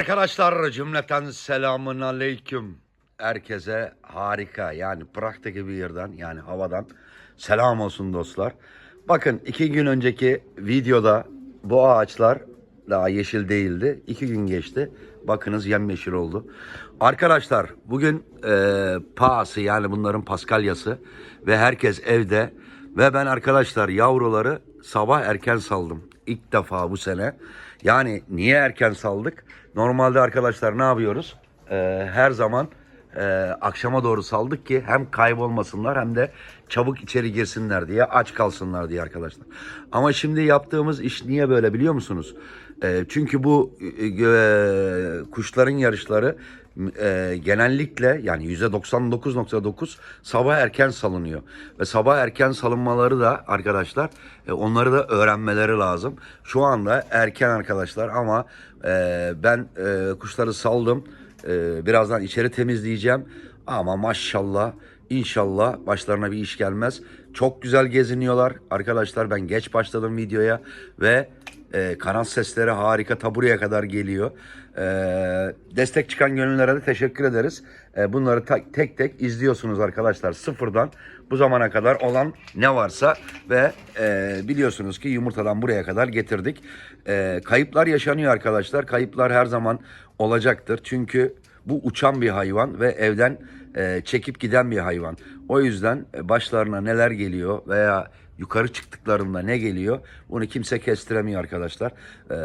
Arkadaşlar cümleten selamun aleyküm. Herkese harika yani Prag'da gibi yerden yani havadan selam olsun dostlar. Bakın iki gün önceki videoda bu ağaçlar daha yeşil değildi. İki gün geçti. Bakınız yemyeşil oldu. Arkadaşlar bugün e, pahası yani bunların paskalyası ve herkes evde ve ben arkadaşlar yavruları sabah erken saldım. İlk defa bu sene. Yani niye erken saldık? Normalde arkadaşlar ne yapıyoruz? Ee, her zaman e, akşama doğru saldık ki hem kaybolmasınlar hem de çabuk içeri girsinler diye aç kalsınlar diye arkadaşlar. Ama şimdi yaptığımız iş niye böyle biliyor musunuz? E, çünkü bu e, e, kuşların yarışları e, genellikle yani %99.9 sabah erken salınıyor. Ve sabah erken salınmaları da arkadaşlar e, onları da öğrenmeleri lazım. Şu anda erken arkadaşlar ama e, ben e, kuşları saldım. E, birazdan içeri temizleyeceğim. Ama maşallah İnşallah başlarına bir iş gelmez. Çok güzel geziniyorlar. Arkadaşlar ben geç başladım videoya ve e, kanal sesleri harika ta buraya kadar geliyor. E, destek çıkan gönüllere de teşekkür ederiz. E, bunları ta- tek tek izliyorsunuz arkadaşlar sıfırdan bu zamana kadar olan ne varsa ve e, biliyorsunuz ki yumurtadan buraya kadar getirdik. E, kayıplar yaşanıyor arkadaşlar. Kayıplar her zaman olacaktır. Çünkü bu uçan bir hayvan ve evden e, çekip giden bir hayvan. O yüzden başlarına neler geliyor veya yukarı çıktıklarında ne geliyor bunu kimse kestiremiyor arkadaşlar. E,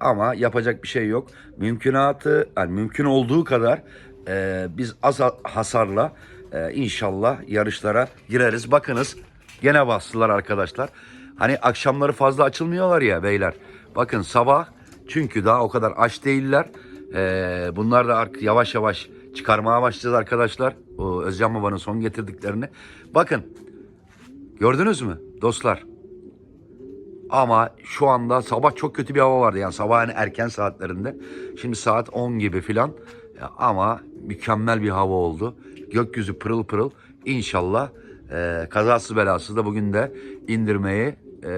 ama yapacak bir şey yok. Mümkünatı yani mümkün olduğu kadar e, biz az ha- hasarla e, inşallah yarışlara gireriz. Bakınız gene bastılar arkadaşlar. Hani akşamları fazla açılmıyorlar ya beyler. Bakın sabah çünkü daha o kadar aç değiller. Ee, bunlar da yavaş yavaş çıkarmaya başlayacağız arkadaşlar. O Özcan Baba'nın son getirdiklerini. Bakın gördünüz mü dostlar? Ama şu anda sabah çok kötü bir hava vardı. Yani sabahın erken saatlerinde. Şimdi saat 10 gibi filan. Ama mükemmel bir hava oldu. Gökyüzü pırıl pırıl. İnşallah e, kazasız belasız da bugün de indirmeyi e,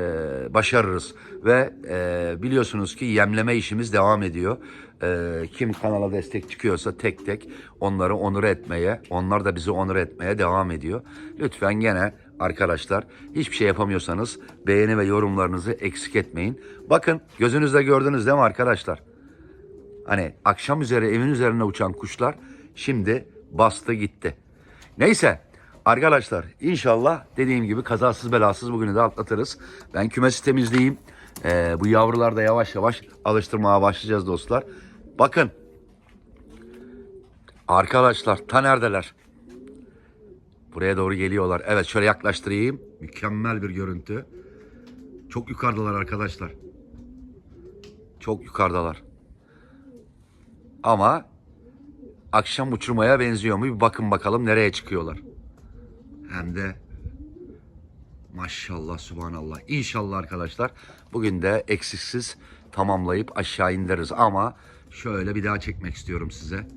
başarırız. Ve e, biliyorsunuz ki yemleme işimiz devam ediyor. E, kim kanala destek çıkıyorsa tek tek onları onur etmeye, onlar da bizi onur etmeye devam ediyor. Lütfen gene arkadaşlar hiçbir şey yapamıyorsanız beğeni ve yorumlarınızı eksik etmeyin. Bakın gözünüzle gördünüz değil mi arkadaşlar? Hani akşam üzeri evin üzerine uçan kuşlar şimdi bastı gitti. Neyse arkadaşlar inşallah dediğim gibi kazasız belasız bugünü de atlatırız. Ben kümesi temizleyeyim. Ee, bu yavrular da yavaş yavaş alıştırmaya başlayacağız dostlar. Bakın arkadaşlar ta neredeler? Buraya doğru geliyorlar. Evet şöyle yaklaştırayım. Mükemmel bir görüntü. Çok yukarıdalar arkadaşlar. Çok yukarıdalar. Ama akşam uçurmaya benziyor mu? Bir bakın bakalım nereye çıkıyorlar. Hem de maşallah subhanallah. İnşallah arkadaşlar bugün de eksiksiz tamamlayıp aşağı indiririz. Ama şöyle bir daha çekmek istiyorum size.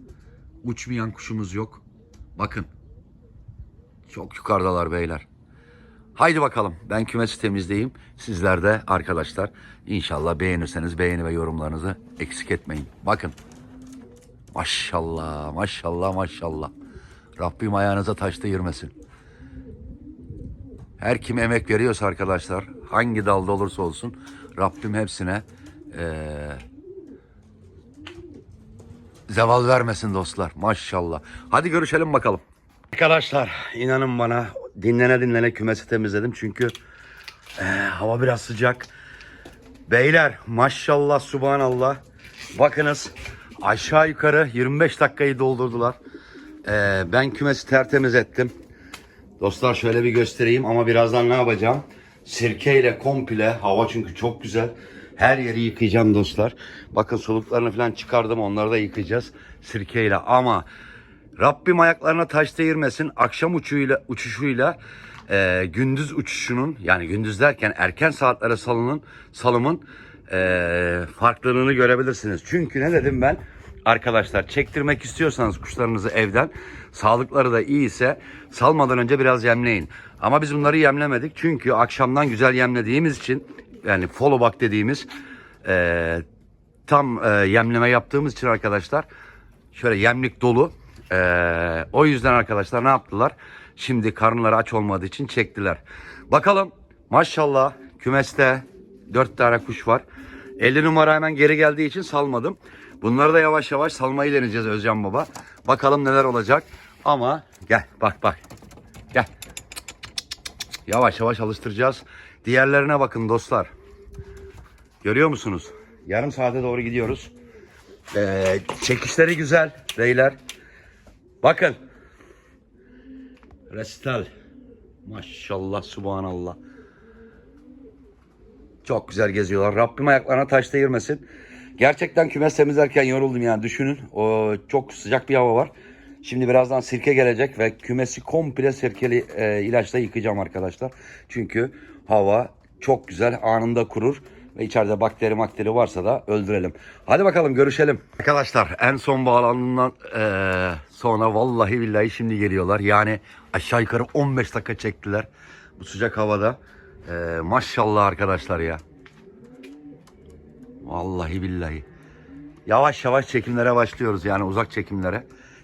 Uçmayan kuşumuz yok. Bakın. Çok yukarıdalar beyler. Haydi bakalım ben kümesi temizleyeyim. Sizler de arkadaşlar inşallah beğenirseniz beğeni ve yorumlarınızı eksik etmeyin. Bakın. Maşallah maşallah maşallah. Rabbim ayağınıza taş değirmesin. Her kim emek veriyorsa arkadaşlar hangi dalda olursa olsun Rabbim hepsine eee zeval vermesin dostlar maşallah. Hadi görüşelim bakalım. Arkadaşlar inanın bana dinlene dinlene kümesi temizledim çünkü eee, hava biraz sıcak. Beyler maşallah subhanallah. Bakınız aşağı yukarı 25 dakikayı doldurdular. Eee, ben kümesi tertemiz ettim. Dostlar şöyle bir göstereyim ama birazdan ne yapacağım? Sirkeyle komple hava çünkü çok güzel. Her yeri yıkayacağım dostlar. Bakın soluklarını falan çıkardım onları da yıkayacağız sirkeyle ama Rabbim ayaklarına taş değirmesin. Akşam uçuyla, uçuşuyla e, gündüz uçuşunun yani gündüz derken erken saatlere salının salımın e, farklılığını görebilirsiniz. Çünkü ne dedim ben? Arkadaşlar çektirmek istiyorsanız kuşlarınızı evden sağlıkları da iyi ise salmadan önce biraz yemleyin. Ama biz bunları yemlemedik çünkü akşamdan güzel yemlediğimiz için yani follow back dediğimiz e, tam e, yemleme yaptığımız için arkadaşlar şöyle yemlik dolu. E, o yüzden arkadaşlar ne yaptılar? Şimdi karınları aç olmadığı için çektiler. Bakalım maşallah kümeste 4 tane kuş var. 50 numara hemen geri geldiği için salmadım. Bunları da yavaş yavaş salmayı deneyeceğiz Özcan Baba. Bakalım neler olacak. Ama gel bak bak. Gel. Yavaş yavaş alıştıracağız. Diğerlerine bakın dostlar. Görüyor musunuz? Yarım saate doğru gidiyoruz. Ee, çekişleri güzel beyler. Bakın. Restal. Maşallah subhanallah. Çok güzel geziyorlar. Rabbim ayaklarına taş değirmesin. Gerçekten kümes temizlerken yoruldum yani düşünün. O çok sıcak bir hava var. Şimdi birazdan sirke gelecek ve kümesi komple sirkeli e, ilaçla yıkayacağım arkadaşlar. Çünkü hava çok güzel anında kurur ve içeride bakteri makteri varsa da öldürelim. Hadi bakalım görüşelim. Arkadaşlar en son bağlandığından e, sonra vallahi billahi şimdi geliyorlar. Yani aşağı yukarı 15 dakika çektiler bu sıcak havada. E, maşallah arkadaşlar ya. Vallahi billahi. Yavaş yavaş çekimlere başlıyoruz yani uzak çekimlere.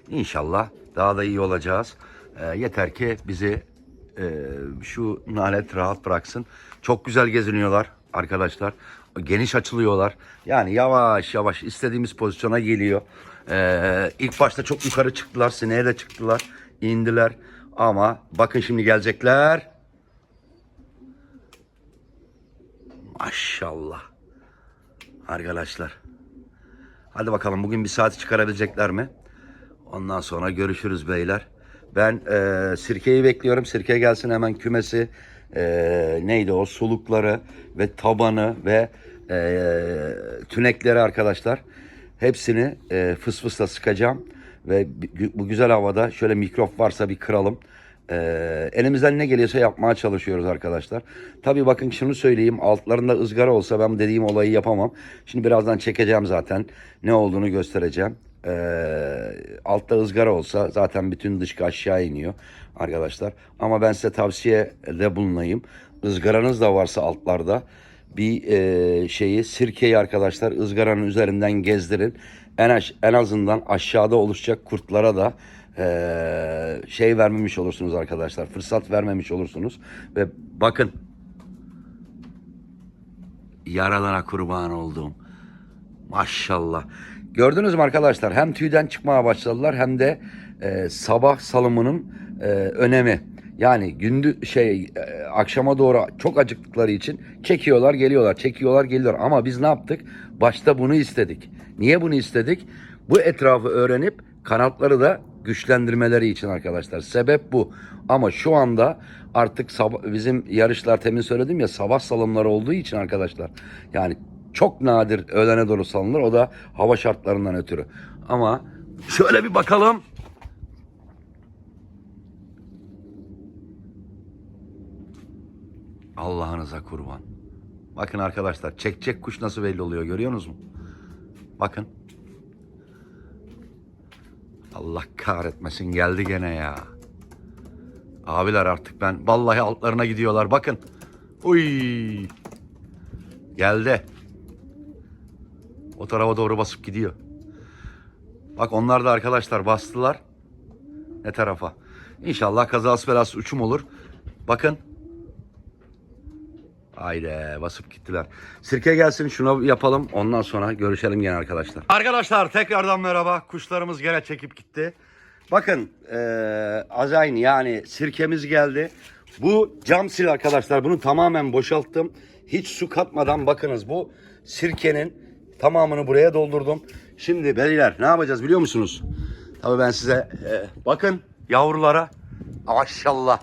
İnşallah daha da iyi olacağız. Ee, yeter ki bizi e, şu nalet rahat bıraksın. Çok güzel geziniyorlar arkadaşlar. Geniş açılıyorlar. Yani yavaş yavaş istediğimiz pozisyona geliyor. Ee, ilk başta çok yukarı çıktılar. Sineye de çıktılar. indiler. Ama bakın şimdi gelecekler. Maşallah. Arkadaşlar. Hadi bakalım bugün bir saati çıkarabilecekler mi? Ondan sonra görüşürüz beyler. Ben e, sirkeyi bekliyorum. Sirke gelsin hemen kümesi. E, neydi o sulukları ve tabanı ve e, tünekleri arkadaşlar. Hepsini e, fıs fısla sıkacağım. Ve bu güzel havada şöyle mikrop varsa bir kıralım. Ee, elimizden ne geliyorsa yapmaya çalışıyoruz arkadaşlar. Tabii bakın şunu söyleyeyim. Altlarında ızgara olsa ben dediğim olayı yapamam. Şimdi birazdan çekeceğim zaten. Ne olduğunu göstereceğim. Ee, altta ızgara olsa zaten bütün dışkı aşağı iniyor arkadaşlar. Ama ben size tavsiyede bulunayım. Izgaranız da varsa altlarda bir e, şeyi sirkeyi arkadaşlar ızgaranın üzerinden gezdirin. En, aş- en azından aşağıda oluşacak kurtlara da e, şey vermemiş olursunuz arkadaşlar. Fırsat vermemiş olursunuz. Ve bakın yaralara kurban olduğum. Maşallah. Gördünüz mü arkadaşlar? Hem tüyden çıkmaya başladılar hem de e, sabah salımının e, önemi. Yani gündüz şey e, akşama doğru çok acıktıkları için çekiyorlar geliyorlar, çekiyorlar geliyorlar. Ama biz ne yaptık? Başta bunu istedik. Niye bunu istedik? Bu etrafı öğrenip kanatları da güçlendirmeleri için arkadaşlar. Sebep bu. Ama şu anda artık sabah, bizim yarışlar temin söyledim ya sabah salımları olduğu için arkadaşlar. Yani çok nadir öğlene doğru salınır. O da hava şartlarından ötürü. Ama şöyle bir bakalım. Allah'ınıza kurban. Bakın arkadaşlar çekecek kuş nasıl belli oluyor görüyorsunuz mu? Bakın. Allah kahretmesin geldi gene ya. Abiler artık ben vallahi altlarına gidiyorlar bakın. Uy. Geldi. O tarafa doğru basıp gidiyor. Bak onlar da arkadaşlar bastılar. Ne tarafa? İnşallah kazası belası uçum olur. Bakın. Haydi basıp gittiler. Sirke gelsin şuna yapalım. Ondan sonra görüşelim gene arkadaşlar. Arkadaşlar tekrardan merhaba. Kuşlarımız gene çekip gitti. Bakın eee azayn yani sirkemiz geldi. Bu cam sil arkadaşlar. Bunu tamamen boşalttım. Hiç su katmadan bakınız bu sirkenin tamamını buraya doldurdum. Şimdi beyler ne yapacağız biliyor musunuz? Tabii ben size eee, bakın yavrulara maşallah.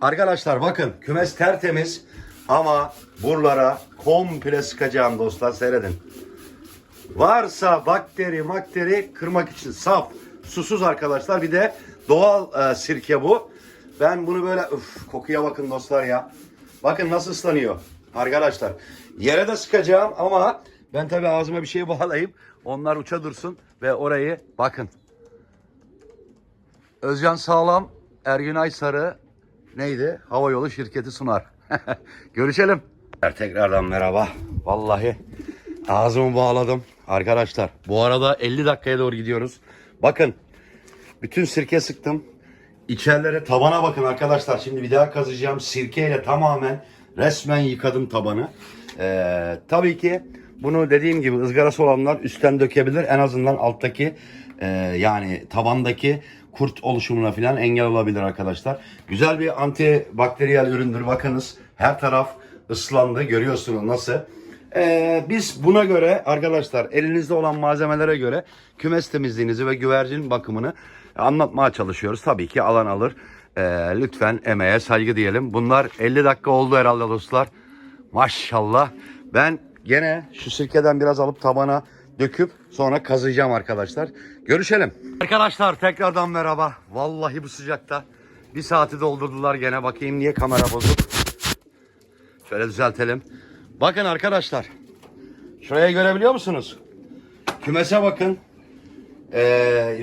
Arkadaşlar bakın kümes tertemiz ama buralara komple sıkacağım dostlar seyredin. Varsa bakteri makteri kırmak için saf susuz arkadaşlar bir de doğal e, sirke bu. Ben bunu böyle üf, kokuya bakın dostlar ya. Bakın nasıl ıslanıyor arkadaşlar. Yere de sıkacağım ama ben tabii ağzıma bir şey bağlayayım. Onlar uça dursun ve orayı bakın. Özcan Sağlam, Ergün Aysarı neydi? Hava yolu şirketi sunar. Görüşelim. Tekrardan merhaba. Vallahi ağzımı bağladım. arkadaşlar bu arada 50 dakikaya doğru gidiyoruz. Bakın bütün sirke sıktım. İçerilere tabana bakın arkadaşlar. Şimdi bir daha kazıyacağım. Sirkeyle tamamen resmen yıkadım tabanı. Ee, tabii ki bunu dediğim gibi ızgarası olanlar üstten dökebilir. En azından alttaki e, yani tabandaki kurt oluşumuna falan engel olabilir arkadaşlar. Güzel bir antibakteriyel üründür. Bakınız her taraf ıslandı. Görüyorsunuz nasıl. Ee, biz buna göre arkadaşlar elinizde olan malzemelere göre kümes temizliğinizi ve güvercin bakımını anlatmaya çalışıyoruz. Tabii ki alan alır. Ee, lütfen emeğe saygı diyelim. Bunlar 50 dakika oldu herhalde dostlar. Maşallah. Ben gene şu sirkeden biraz alıp tabana döküp sonra kazıyacağım arkadaşlar. Görüşelim. Arkadaşlar tekrardan merhaba. Vallahi bu sıcakta bir saati doldurdular gene. Bakayım niye kamera bozuk. Şöyle düzeltelim. Bakın arkadaşlar. Şuraya görebiliyor musunuz? Kümese bakın. Ee,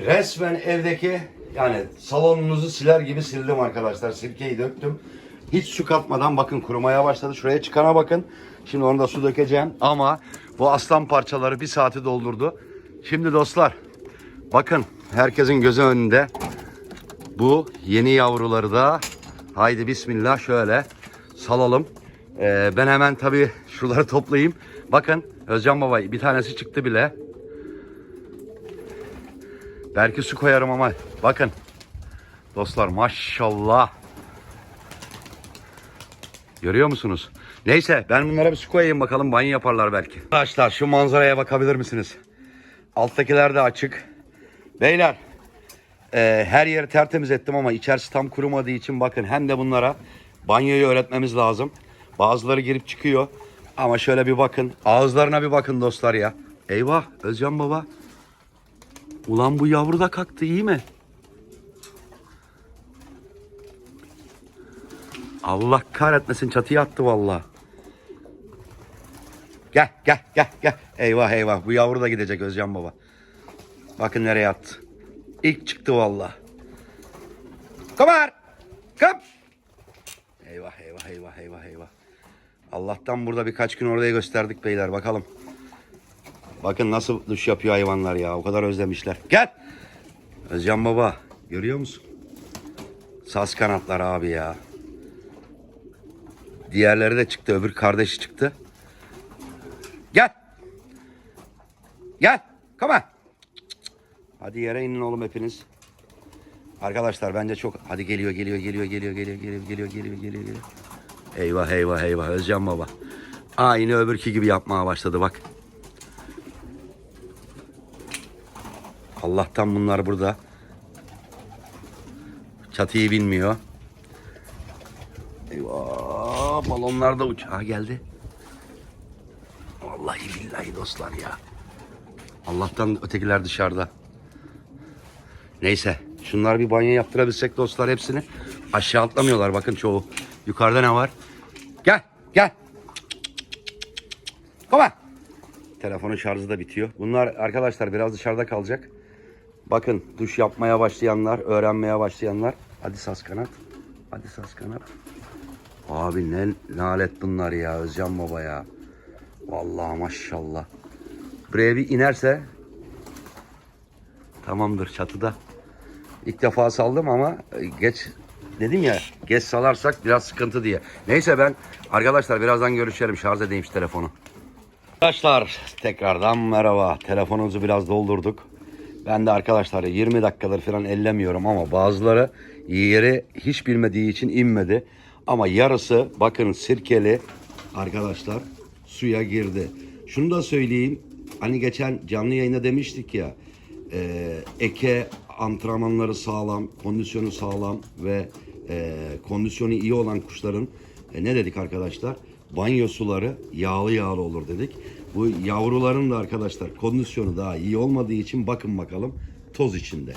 resmen evdeki yani salonunuzu siler gibi sildim arkadaşlar. Sirkeyi döktüm. Hiç su katmadan bakın kurumaya başladı. Şuraya çıkana bakın. Şimdi onu da su dökeceğim. Ama bu aslan parçaları bir saati doldurdu. Şimdi dostlar bakın herkesin gözü önünde bu yeni yavruları da haydi bismillah şöyle salalım. Ee, ben hemen tabii şuraları toplayayım. Bakın Özcan Baba bir tanesi çıktı bile. Belki su koyarım ama bakın. Dostlar maşallah. Görüyor musunuz? Neyse ben bunlara bir su koyayım bakalım banyo yaparlar belki. Arkadaşlar şu manzaraya bakabilir misiniz? Alttakiler de açık. Beyler e, her yeri tertemiz ettim ama içerisi tam kurumadığı için bakın hem de bunlara banyoyu öğretmemiz lazım. Bazıları girip çıkıyor. Ama şöyle bir bakın. Ağızlarına bir bakın dostlar ya. Eyvah Özcan baba. Ulan bu yavru da kalktı iyi mi? Allah kahretmesin çatıya attı vallahi. Gel gel gel gel. Eyvah eyvah bu yavru da gidecek Özcan baba. Bakın nereye attı. İlk çıktı vallahi. Kamer. Kam. Eyvah eyvah eyvah eyvah eyvah. Allah'tan burada birkaç gün oraya gösterdik beyler bakalım. Bakın nasıl duş yapıyor hayvanlar ya. O kadar özlemişler. Gel. Özcan baba görüyor musun? Saz kanatlar abi ya. Diğerleri de çıktı. Öbür kardeşi çıktı. Gel. Gel. Come on. Hadi yere inin oğlum hepiniz. Arkadaşlar bence çok hadi geliyor geliyor geliyor geliyor geliyor geliyor geliyor geliyor geliyor geliyor. Eyvah eyvah eyvah Özcan baba. Aynı öbürki gibi yapmaya başladı bak. Allah'tan bunlar burada. Çatıyı bilmiyor. Eyvah balonlar da uç. Ha geldi. Vallahi billahi dostlar ya. Allah'tan ötekiler dışarıda. Neyse şunlar bir banyo yaptırabilsek dostlar hepsini. Aşağı atlamıyorlar bakın çoğu. Yukarıda ne var? Gel gel. Koma. Telefonun şarjı da bitiyor. Bunlar arkadaşlar biraz dışarıda kalacak. Bakın duş yapmaya başlayanlar, öğrenmeye başlayanlar. Hadi sas kanat. Hadi sas kanat. Abi ne nalet bunlar ya Özcan Baba ya. Vallahi maşallah. Buraya bir inerse tamamdır çatıda. İlk defa saldım ama geç dedim ya geç salarsak biraz sıkıntı diye. Neyse ben arkadaşlar birazdan görüşelim. Şarj edeyim şu telefonu. Arkadaşlar tekrardan merhaba. Telefonumuzu biraz doldurduk. Ben de arkadaşlar 20 dakikadır falan ellemiyorum ama bazıları yeri hiç bilmediği için inmedi. Ama yarısı bakın sirkeli arkadaşlar suya girdi. Şunu da söyleyeyim. Hani geçen canlı yayında demiştik ya e, eke antrenmanları sağlam, kondisyonu sağlam ve e, kondisyonu iyi olan kuşların e, ne dedik arkadaşlar? Banyo suları yağlı yağlı olur dedik. Bu yavruların da arkadaşlar kondisyonu daha iyi olmadığı için bakın bakalım toz içinde.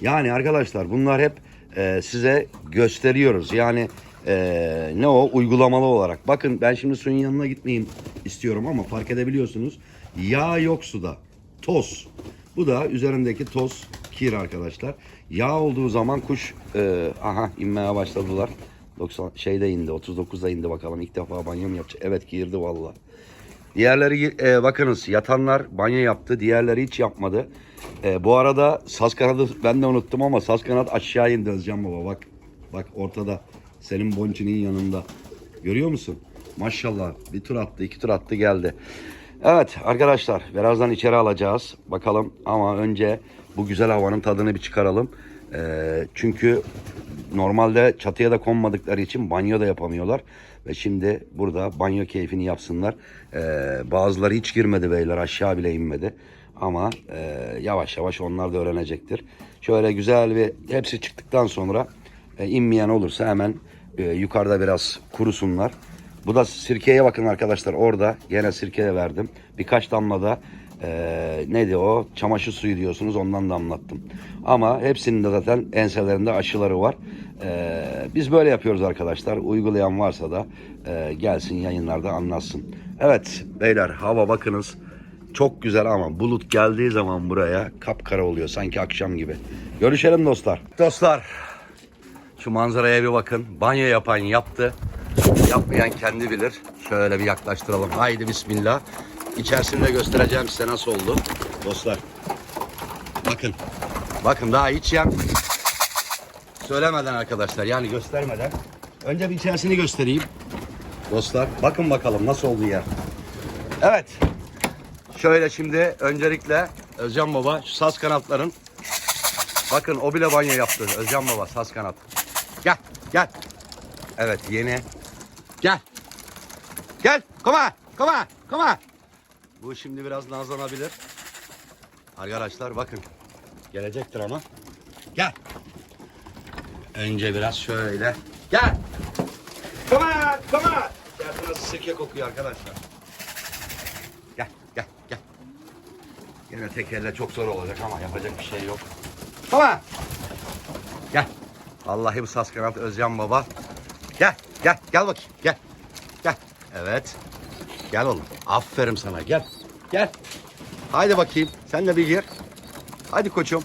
Yani arkadaşlar bunlar hep e, size gösteriyoruz. Yani e, ne o uygulamalı olarak. Bakın ben şimdi suyun yanına gitmeyeyim istiyorum ama fark edebiliyorsunuz. Yağ yok suda. Toz. Bu da üzerindeki toz kir arkadaşlar. Yağ olduğu zaman kuş e, aha inmeye başladılar. 90 şeyde indi 39'da indi bakalım ilk defa banyo mu yapacak? Evet girdi valla. Diğerleri e, bakınız yatanlar banyo yaptı. Diğerleri hiç yapmadı. E, bu arada saz kanadı ben de unuttum ama saz kanat aşağı indi Özcan Baba bak. Bak ortada. Senin Bonçi'nin yanında. Görüyor musun? Maşallah bir tur attı iki tur attı geldi. Evet arkadaşlar birazdan içeri alacağız. Bakalım ama önce bu güzel havanın tadını bir çıkaralım. E, çünkü normalde çatıya da konmadıkları için banyo da yapamıyorlar. Ve şimdi burada banyo keyfini yapsınlar. Ee, bazıları hiç girmedi beyler aşağı bile inmedi. Ama e, yavaş yavaş onlar da öğrenecektir. Şöyle güzel bir hepsi çıktıktan sonra e, inmeyen olursa hemen e, yukarıda biraz kurusunlar. Bu da sirkeye bakın arkadaşlar orada gene sirkeye verdim. Birkaç damla da e, neydi o çamaşır suyu diyorsunuz ondan damlattım. Ama hepsinin de zaten enselerinde aşıları var. E, biz böyle yapıyoruz arkadaşlar. Uygulayan varsa da e, gelsin yayınlarda anlatsın. Evet beyler hava bakınız. Çok güzel ama bulut geldiği zaman buraya kapkara oluyor sanki akşam gibi. Görüşelim dostlar. Dostlar şu manzaraya bir bakın. Banyo yapan yaptı. Yapmayan kendi bilir. Şöyle bir yaklaştıralım. Haydi bismillah. İçerisini de göstereceğim size nasıl oldu. Dostlar. Bakın. Bakın daha hiç yak. Söylemeden arkadaşlar yani göstermeden. Önce bir içerisini göstereyim. Dostlar bakın bakalım nasıl oldu yer. Evet. Şöyle şimdi öncelikle Özcan Baba şu saz kanatların Bakın o bile banyo yaptı. Özcan Baba saz kanat. Gel gel. Evet yeni. Gel. Gel. On. Come on. Bu şimdi biraz nazlanabilir. Arkadaşlar bakın. Gelecektir ama. Gel. Önce biraz şöyle. Gel. Come on. İçerisi nasıl sirke kokuyor arkadaşlar. Gel. Gel. Gel. Yine tek elle çok zor olacak ama yapacak bir şey yok. Baba. Gel. Vallahi bu saz kanat Özcan baba. Gel. Gel. Bakayım. Gel. Gel. Evet. Gel oğlum. Aferin sana. Gel. Gel. Haydi bakayım. Sen de bir gir. Hadi koçum.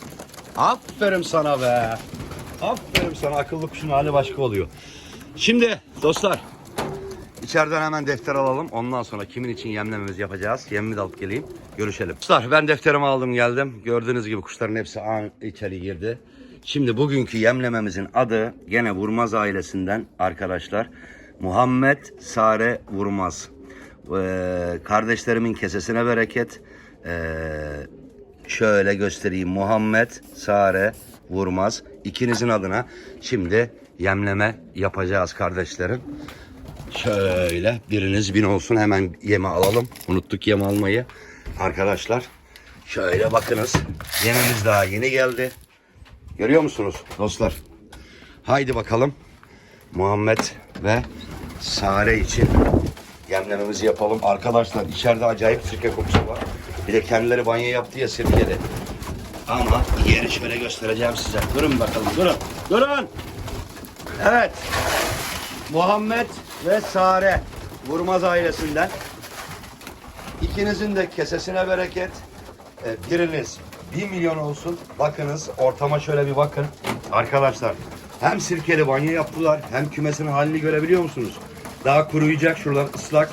Aferin sana be. Aferin sana. Akıllı kuşun hali başka oluyor. Şimdi dostlar. İçeriden hemen defter alalım. Ondan sonra kimin için yemlememizi yapacağız. Yemimi de alıp geleyim. Görüşelim. Kuşlar ben defterimi aldım geldim. Gördüğünüz gibi kuşların hepsi an içeri girdi. Şimdi bugünkü yemlememizin adı gene Vurmaz ailesinden arkadaşlar. Muhammed Sare Vurmaz. Ee, kardeşlerimin kesesine bereket. Ee, şöyle göstereyim. Muhammed Sare Vurmaz. İkinizin adına şimdi yemleme yapacağız kardeşlerim. Şöyle biriniz bin olsun hemen yeme alalım. Unuttuk yem almayı. Arkadaşlar şöyle bakınız. Yememiz daha yeni geldi. Görüyor musunuz dostlar? Haydi bakalım. Muhammed ve Sare için yemlememizi yapalım. Arkadaşlar içeride acayip sirke kokusu var. Bir de kendileri banyo yaptı ya sirkeli. Ama yeri şöyle göstereceğim size. Durun bakalım durun. Durun. Evet. Muhammed ve Sare Vurmaz ailesinden. İkinizin de kesesine bereket. Biriniz 1 milyon olsun. Bakınız ortama şöyle bir bakın. Arkadaşlar hem sirkeli banyo yaptılar hem kümesinin halini görebiliyor musunuz? Daha kuruyacak şuradan ıslak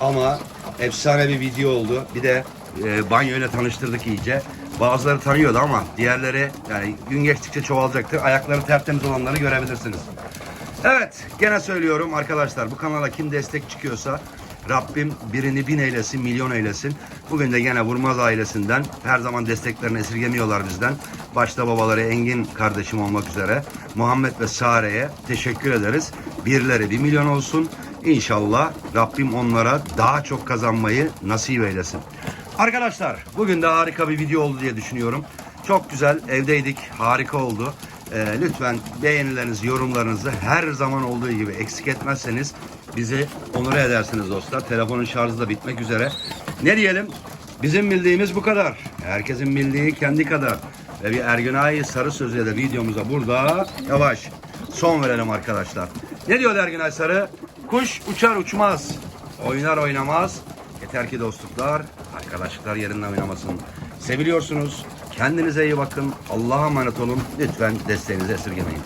ama efsane bir video oldu. Bir de e, banyo ile tanıştırdık iyice. Bazıları tanıyordu ama diğerleri yani gün geçtikçe çoğalacaktır. Ayakları tertemiz olanları görebilirsiniz. Evet gene söylüyorum arkadaşlar bu kanala kim destek çıkıyorsa Rabbim birini bin eylesin, milyon eylesin. Bugün de gene Vurmaz ailesinden her zaman desteklerini esirgemiyorlar bizden. Başta babaları Engin kardeşim olmak üzere Muhammed ve Sare'ye teşekkür ederiz. Birleri bir milyon olsun. İnşallah Rabbim onlara daha çok kazanmayı nasip eylesin. Arkadaşlar bugün de harika bir video oldu diye düşünüyorum. Çok güzel evdeydik harika oldu. Ee, lütfen beğenilerinizi, yorumlarınızı her zaman olduğu gibi eksik etmezseniz bizi onur edersiniz dostlar. Telefonun şarjı da bitmek üzere. Ne diyelim? Bizim bildiğimiz bu kadar. Herkesin bildiği kendi kadar. Ve bir Ergünay Sarı Sözü'yle de videomuza burada yavaş son verelim arkadaşlar. Ne diyor Ergünay Sarı? Kuş uçar uçmaz, oynar oynamaz. Yeter ki dostluklar, arkadaşlıklar yerinden oynamasın. Seviliyorsunuz. Kendinize iyi bakın. Allah'a emanet olun. Lütfen desteğinizi esirgemeyin.